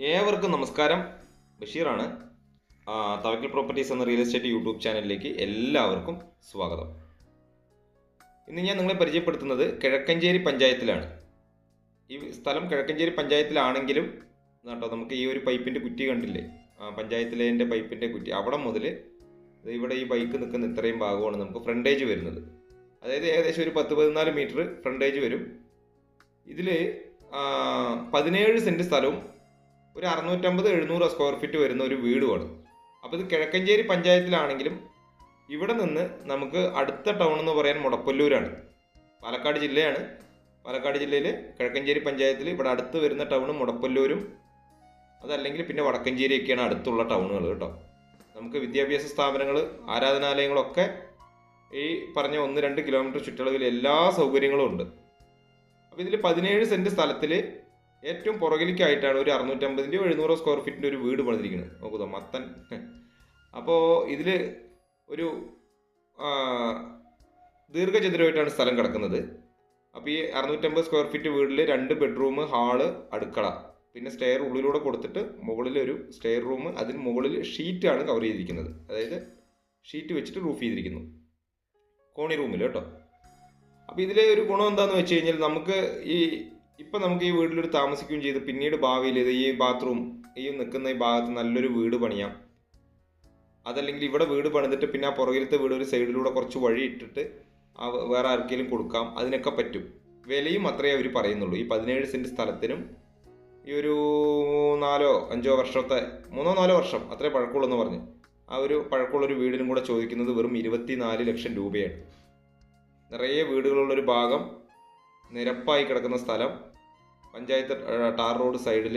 ഏവർക്കും നമസ്കാരം. ബഷീറാണ്. തവക്കൽ പ്രോപ്പർട്ടീസ് എന്ന റിയൽ എസ്റ്റേറ്റ് യൂട്യൂബ് ചാനലിലേക്ക് എല്ലാവർക്കും സ്വാഗതം. ഇന്ന് ഞാൻ നിങ്ങളെ പരിചയപ്പെടുത്തുന്നത് കിഴക്കഞ്ചേരി പഞ്ചായത്തിലാണ്. ഈ സ്ഥലം കിഴക്കഞ്ചേരി പഞ്ചായത്തിലാണെങ്കിലും കേട്ടോ നമുക്ക് ഈ ഒരു പൈപ്പിന്റെ കുറ്റി കണ്ടില്ലേ? പഞ്ചായത്തിലെ പൈപ്പിന്റെ കുറ്റി. അവിടെ മുതൽ ഇവിടെ ഈ ബൈക്ക് നിൽക്കുന്ന ഇത്രയും ഭാഗമാണ് നമുക്ക് ഫ്രണ്ടേജ് വരുന്നത്. അതായത് ഏകദേശം ഒരു പത്ത് പതിനാല് മീറ്റർ ഫ്രണ്ടേജ് വരും. ഇതിൽ പതിനേഴ് സെന്റ് സ്ഥലവും ഒരു അറുന്നൂറ്റമ്പത് എഴുന്നൂറ് സ്ക്വയർ ഫീറ്റ് വരുന്ന ഒരു വീടുമാണ് അപ്പോൾ ഇത് കിഴക്കഞ്ചേരി പഞ്ചായത്തിലാണെങ്കിലും ഇവിടെ നിന്ന് നമുക്ക് അടുത്ത ടൗൺ എന്ന് പറയാൻ മുടപ്പല്ലൂരാണ്. പാലക്കാട് ജില്ലയാണ്. പാലക്കാട് ജില്ലയിൽ കിഴക്കഞ്ചേരി പഞ്ചായത്തിൽ ഇവിടെ അടുത്ത് വരുന്ന ടൗൺ മുടപ്പല്ലൂരും അതല്ലെങ്കിൽ പിന്നെ വടക്കഞ്ചേരിയൊക്കെയാണ് അടുത്തുള്ള ടൗണുകൾ കേട്ടോ. നമുക്ക് വിദ്യാഭ്യാസ സ്ഥാപനങ്ങൾ ആരാധനാലയങ്ങളൊക്കെ ഈ പറഞ്ഞ ഒന്ന് രണ്ട് കിലോമീറ്റർ ചുറ്റളവിൽ എല്ലാ സൗകര്യങ്ങളും ഉണ്ട്. അപ്പോൾ ഇതിൽ പതിനേഴ് സെന്റ് സ്ഥലത്തിൽ ഏറ്റവും പുറകിലേക്കായിട്ടാണ് ഒരു അറുന്നൂറ്റമ്പതിന്റെയോ എഴുന്നൂറോ സ്ക്വയർ ഫീറ്റിന്റെ ഒരു വീട് പണിതിരിക്കുന്നത്. നോക്കുക മത്തൻ. അപ്പോൾ ഇതിൽ ഒരു ദീർഘചതുരമായിട്ടാണ് സ്ഥലം കിടക്കുന്നത്. അപ്പോൾ ഈ അറുന്നൂറ്റമ്പത് സ്ക്വയർ ഫീറ്റ് വീട്ടിൽ രണ്ട് ബെഡ്റൂം ഹാൾ അടുക്കള. പിന്നെ സ്റ്റെയർ ഉള്ളിലൂടെ കൊടുത്തിട്ട് മുകളിൽ ഒരു സ്റ്റെയർ റൂം അതിന് മുകളിൽ ഷീറ്റാണ് കവർ ചെയ്തിരിക്കുന്നത്. അതായത് ഷീറ്റ് വെച്ചിട്ട് റൂഫ് ചെയ്തിരിക്കുന്നു. കോണി റൂമിൽ കേട്ടോ. അപ്പോൾ ഇതിലെ ഒരു ഗുണം എന്താണെന്ന് വെച്ച് കഴിഞ്ഞാൽ നമുക്ക് ഈ ഇപ്പം നമുക്ക് ഈ വീട്ടിലൊരു താമസിക്കുകയും ചെയ്ത് പിന്നീട് ഭാവിയിൽ ഇത് ഈ ബാത്റൂം ഈ നിൽക്കുന്ന ഈ ഭാഗത്ത് നല്ലൊരു വീട് പണിയാം. അതല്ലെങ്കിൽ ഇവിടെ വീട് പണിതിട്ട് പിന്നെ ആ പുറകിലത്തെ വീട് ഒരു സൈഡിലൂടെ കുറച്ച് വഴി ഇട്ടിട്ട് വേറെ ആർക്കെങ്കിലും കൊടുക്കാം. അതിനൊക്കെ പറ്റും. വിലയും അത്രയേ അവർ പറയുന്നുള്ളൂ. ഈ പതിനേഴ് സെന്റ് സ്ഥലത്തിനും ഈ ഒരു നാലോ അഞ്ചോ വർഷത്തെ മൂന്നോ നാലോ വർഷം അത്രേ പഴക്കമുള്ളെന്ന് പറഞ്ഞ് ആ ഒരു പഴക്കമുള്ള ഒരു വീടിനും കൂടെ ചോദിക്കുന്നത് വെറും ഇരുപത്തിനാല് ലക്ഷം രൂപയാണ്. നിറയെ വീടുകളുള്ളൊരു ഭാഗം നിരപ്പായി കിടക്കുന്ന സ്ഥലം പഞ്ചായത്ത് ടാർ റോഡ് സൈഡിൽ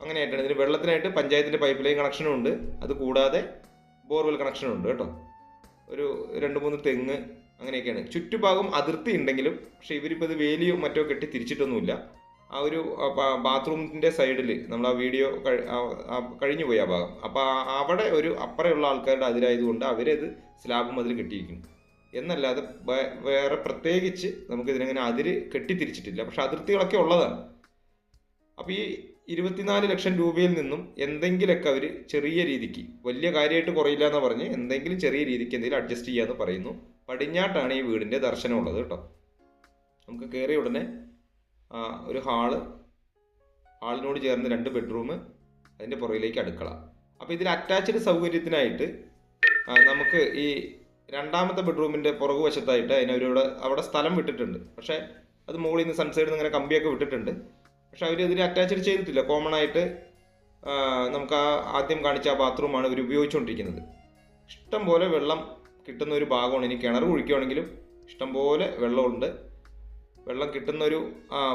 അങ്ങനെയായിട്ടാണ്. ഇതിന് വെള്ളത്തിനായിട്ട് പഞ്ചായത്തിന്റെ പൈപ്പ് ലൈൻ കണക്ഷനും ഉണ്ട്. അത് കൂടാതെ ബോർവെൽ കണക്ഷനും ഉണ്ട് കേട്ടോ. ഒരു രണ്ട് മൂന്ന് തെങ്ങ് അങ്ങനെയൊക്കെയാണ്. ചുറ്റുഭാഗം അതിർത്തി ഉണ്ടെങ്കിലും പക്ഷേ ഇവരിപ്പോൾ ഇത് വേലിയോ മറ്റോ കെട്ടി തിരിച്ചിട്ടൊന്നുമില്ല. ആ ഒരു ബാത്റൂമിന്റെ സൈഡിൽ നമ്മൾ ആ വീഡിയോ കഴിഞ്ഞു പോയി ആ ഭാഗം. അപ്പോൾ അവിടെ ഒരു അപ്പുറമുള്ള ആൾക്കാരുടെ അതിരായതുകൊണ്ട് അവരത് സ്ലാബും അതിൽ കെട്ടിയിരിക്കുന്നു. എന്നല്ലാതെ വേറെ പ്രത്യേകിച്ച് നമുക്ക് ഇതിനങ്ങനെ അതിര് കെട്ടിത്തിരിച്ചിട്ടില്ല. പക്ഷെ അതിർത്തികളൊക്കെ ഉള്ളതാണ്. അപ്പോൾ ഈ ഇരുപത്തിനാല് ലക്ഷം രൂപയിൽ നിന്നും എന്തെങ്കിലുമൊക്കെ അവർ ചെറിയ രീതിക്ക് വലിയ കാര്യമായിട്ട് കുറയില്ല എന്ന് പറഞ്ഞ് എന്തെങ്കിലും ചെറിയ രീതിക്ക് എന്തെങ്കിലും അഡ്ജസ്റ്റ് ചെയ്യാന്ന് പറയുന്നു. പടിഞ്ഞാട്ടാണ് ഈ വീടിന്റെ ദർശനമുള്ളത് കേട്ടോ. നമുക്ക് കയറിയ ഉടനെ ഒരു ഹാൾ ഹാളിനോട് ചേർന്ന് രണ്ട് ബെഡ്റൂം അതിന്റെ പുറകിലേക്ക് അടുക്കള. അപ്പോൾ ഇതിൽ അറ്റാച്ച്ഡ് സൗകര്യത്തിനായിട്ട് നമുക്ക് ഈ രണ്ടാമത്തെ ബെഡ്റൂമിന്റെ പുറകു വശത്തായിട്ട് അതിനവരിവിടെ അവിടെ സ്ഥലം വിട്ടിട്ടുണ്ട്. പക്ഷേ അത് മുകളിൽ നിന്ന് സൺസൈഡിൽ നിന്ന് ഇങ്ങനെ കമ്പിയൊക്കെ വിട്ടിട്ടുണ്ട്. പക്ഷേ അവർ ഇതിൽ അറ്റാച്ച്ഡ് ചെയ്തിട്ടില്ല. കോമൺ ആയിട്ട് നമുക്ക് ആ ആദ്യം കാണിച്ച ആ ബാത്റൂമാണ് ഇവർ ഉപയോഗിച്ചുകൊണ്ടിരിക്കുന്നത്. ഇഷ്ടം പോലെ വെള്ളം കിട്ടുന്ന ഒരു ഭാഗമാണ്. ഇനി കിണർ കുഴിക്കുകയാണെങ്കിലും ഇഷ്ടംപോലെ വെള്ളമുണ്ട്. വെള്ളം കിട്ടുന്ന ഒരു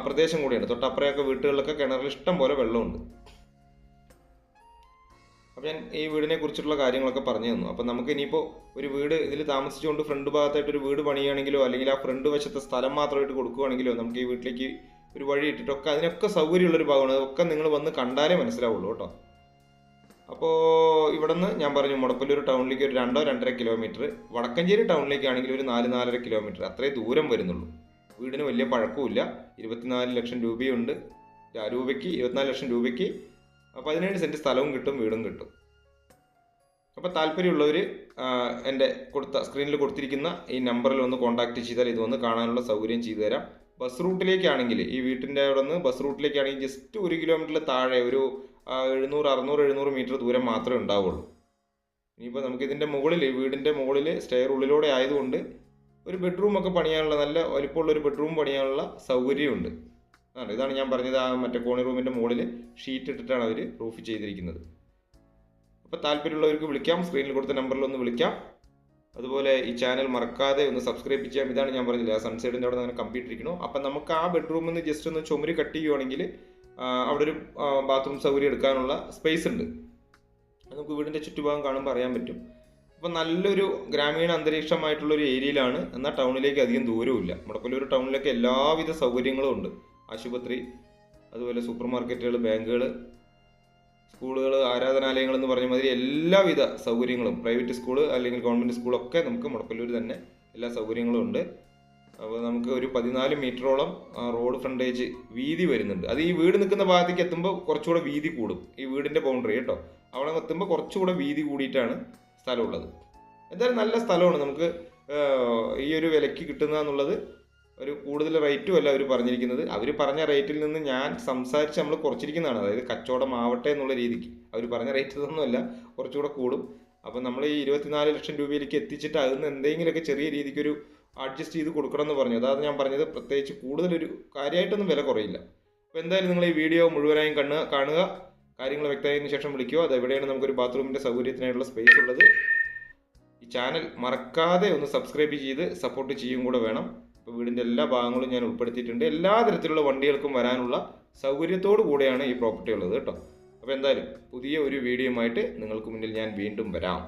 പ്രദേശം കൂടിയാണ്. തൊട്ടപ്പുറയൊക്കെ വീട്ടുകളിലൊക്കെ കിണറിൽ ഇഷ്ടം പോലെ വെള്ളമുണ്ട്. അപ്പോൾ ഞാൻ ഈ വീടിനെ കുറിച്ചിട്ടുള്ള കാര്യങ്ങളൊക്കെ പറഞ്ഞു തന്നു. അപ്പോൾ നമുക്ക് ഇനിയിപ്പോൾ ഒരു വീട് ഇതിൽ താമസിച്ചുകൊണ്ട് ഫ്രണ്ട് ഭാഗത്തായിട്ട് ഒരു വീട് പണിയുകയാണെങ്കിലോ അല്ലെങ്കിൽ ആ ഫ്രണ്ട് വശത്തെ സ്ഥലം മാത്രമായിട്ട് കൊടുക്കുകയാണെങ്കിലോ നമുക്ക് ഈ വീട്ടിലേക്ക് ഒരു വഴി ഇട്ടിട്ടൊക്കെ അതിനൊക്കെ സൗകര്യമുള്ളൊരു ഭാഗമാണ്. അതൊക്കെ നിങ്ങൾ വന്ന് കണ്ടാലേ മനസ്സിലാവുള്ളൂ കേട്ടോ. അപ്പോൾ ഇവിടെ നിന്ന് ഞാൻ പറഞ്ഞു മുടപ്പല്ലൂർ ടൗണിലേക്ക് ഒരു രണ്ടോ രണ്ടര കിലോമീറ്റർ വടക്കഞ്ചേരി ടൗണിലേക്കാണെങ്കിൽ ഒരു നാല് നാലര കിലോമീറ്റർ അത്രേ ദൂരം വരുന്നുള്ളൂ. വീടിന് വലിയ പഴക്കമില്ല ഇരുപത്തിനാല് ലക്ഷം രൂപയുണ്ട്. രൂപയ്ക്ക് ഇരുപത്തിനാല് ലക്ഷം രൂപയ്ക്ക് പതിനേഴ് സെന്റ് സ്ഥലവും കിട്ടും വീടും കിട്ടും. അപ്പോൾ താല്പര്യമുള്ളവർ എന്റെ കൊടുത്ത സ്ക്രീനിൽ കൊടുത്തിരിക്കുന്ന ഈ നമ്പറിൽ ഒന്ന് കോൺടാക്റ്റ് ചെയ്താൽ ഇത് ഒന്ന് കാണാനുള്ള സൗകര്യം ചെയ്തു തരാം. ബസ് റൂട്ടിലേക്കാണെങ്കിൽ ഈ വീട്ടിന്റെ അവിടെ നിന്ന് ബസ് റൂട്ടിലേക്കാണെങ്കിൽ ജസ്റ്റ് ഒരു കിലോമീറ്ററിൽ താഴെ ഒരു എഴുന്നൂറ് അറുന്നൂറ് എഴുന്നൂറ് മീറ്റർ ദൂരം മാത്രമേ ഉണ്ടാവുള്ളൂ. ഇനിയിപ്പോൾ നമുക്ക് ഇതിന്റെ മുകളിൽ വീടിന്റെ മുകളിൽ സ്റ്റെയർ ഉള്ളിലൂടെ ആയതുകൊണ്ട് ഒരു ബെഡ്റൂമൊക്കെ പണിയാനുള്ള നല്ല വലിപ്പമുള്ള ഒരു ബെഡ്റൂം പണിയാനുള്ള സൗകര്യമുണ്ട്. ആണ് ഇതാണ് ഞാൻ പറഞ്ഞത് ആ മറ്റേ കോണി റൂമിന്റെ മുകളിൽ ഷീറ്റ് ഇട്ടിട്ടാണ് അവർ റൂഫ് ചെയ്തിരിക്കുന്നത്. അപ്പോൾ താല്പര്യമുള്ളവർക്ക് വിളിക്കാം സ്ക്രീനിൽ കൊടുത്ത നമ്പറിൽ ഒന്ന് വിളിക്കാം. അതുപോലെ ഈ ചാനൽ മറക്കാതെ ഒന്ന് സബ്സ്ക്രൈബ് ചെയ്യാം. ഇതാണ് ഞാൻ പറഞ്ഞില്ല ആ സൺസൈഡിന്റെ അവിടെ നിന്ന് കമ്പ്യൂട്ടർ ഇരിക്കണോ അപ്പം നമുക്ക് ആ ബെഡ്റൂമിൽ നിന്ന് ജസ്റ്റ് ഒന്ന് ചുമര് കട്ട് ചെയ്യുവാണെങ്കിൽ അവിടെ ഒരു ബാത്റൂം സൗകര്യം എടുക്കാനുള്ള സ്പേസ് ഉണ്ട്. നമുക്ക് വീടിന്റെ ചുറ്റുഭാഗം കാണുമ്പോൾ അറിയാൻ പറ്റും. അപ്പോൾ നല്ലൊരു ഗ്രാമീണ അന്തരീക്ഷമായിട്ടുള്ളൊരു ഏരിയയിലാണ്. എന്നാൽ ടൗണിലേക്ക് അധികം ദൂരവും ഇല്ല മുടക്കൊല്ലൂർ ടൗണിലൊക്കെ എല്ലാവിധ സൗകര്യങ്ങളും ഉണ്ട്. ആശുപത്രി അതുപോലെ സൂപ്പർ മാർക്കറ്റുകൾ ബാങ്കുകൾ സ്കൂളുകൾ ആരാധനാലയങ്ങൾ എന്ന് പറഞ്ഞ മാതിരി എല്ലാവിധ സൗകര്യങ്ങളും പ്രൈവറ്റ് സ്കൂൾ അല്ലെങ്കിൽ ഗവൺമെന്റ് സ്കൂളൊക്കെ നമുക്ക് മുടക്കല്ലൂർ തന്നെ എല്ലാ സൗകര്യങ്ങളും ഉണ്ട്. അപ്പോൾ നമുക്ക് ഒരു പതിനാല് മീറ്ററോളം റോഡ് ഫ്രണ്ടേജ് വീതി വരുന്നുണ്ട്. അത് ഈ വീട് നിൽക്കുന്ന ഭാഗത്തേക്ക് എത്തുമ്പോൾ കുറച്ചുകൂടെ വീതി കൂടും. ഈ വീടിന്റെ ബൗണ്ടറി കേട്ടോ. അവിടെ എത്തുമ്പോൾ കുറച്ചുകൂടെ വീതി കൂടിയിട്ടാണ് സ്ഥലമുള്ളത്. എന്തായാലും നല്ല സ്ഥലമാണ് നമുക്ക് ഈ ഒരു വിലയ്ക്ക് കിട്ടുന്ന എന്നുള്ളത് ഒരു കൂടുതൽ റേറ്റും അല്ല അവർ പറഞ്ഞിരിക്കുന്നത്. അവർ പറഞ്ഞ റേറ്റിൽ നിന്ന് ഞാൻ സംസാരിച്ച് നമ്മൾ കുറച്ചിരിക്കുന്നതാണ്. അതായത് കച്ചവടം ആവട്ടെ എന്നുള്ള രീതിക്ക്. അവർ പറഞ്ഞ റേറ്റ് ഇതൊന്നുമല്ല കുറച്ചുകൂടെ കൂടും. അപ്പോൾ നമ്മൾ ഈ ഇരുപത്തിനാല് ലക്ഷം രൂപയിലേക്ക് എത്തിച്ചിട്ട് അതിൽ എന്തെങ്കിലുമൊക്കെ ചെറിയ രീതിക്കൊരു അഡ്ജസ്റ്റ് ചെയ്ത് കൊടുക്കണം എന്ന് പറഞ്ഞു. അതാണ് ഞാൻ പറഞ്ഞത്. പ്രത്യേകിച്ച് കൂടുതലൊരു കാര്യമായിട്ടൊന്നും വില കുറയില്ല. അപ്പോൾ എന്തായാലും നിങ്ങൾ ഈ വീഡിയോ മുഴുവനായും കണ്ണുക കാണുക. കാര്യങ്ങൾ വ്യക്തമായതിനു ശേഷം വിളിക്കുക. അത് എവിടെയാണ് നമുക്കൊരു ബാത്റൂമിന്റെ സൗകര്യത്തിനായിട്ടുള്ള സ്പേസ് ഉള്ളത്. ഈ ചാനൽ മറക്കാതെ ഒന്ന് സബ്സ്ക്രൈബ് ചെയ്ത് സപ്പോർട്ട് ചെയ്യും കൂടെ വേണം. ഇപ്പോൾ വീടിന്റെ എല്ലാ ഭാഗങ്ങളും ഞാൻ ഉൾപ്പെടുത്തിയിട്ടുണ്ട്. എല്ലാ തരത്തിലുള്ള വണ്ടികൾക്കും വരാനുള്ള സൗകര്യത്തോടു കൂടെയാണ് ഈ പ്രോപ്പർട്ടി ഉള്ളത് കേട്ടോ. അപ്പോൾ എന്തായാലും പുതിയ ഒരു വീഡിയോയുമായിട്ട് നിങ്ങൾക്ക് മുന്നിൽ ഞാൻ വീണ്ടും വരാം.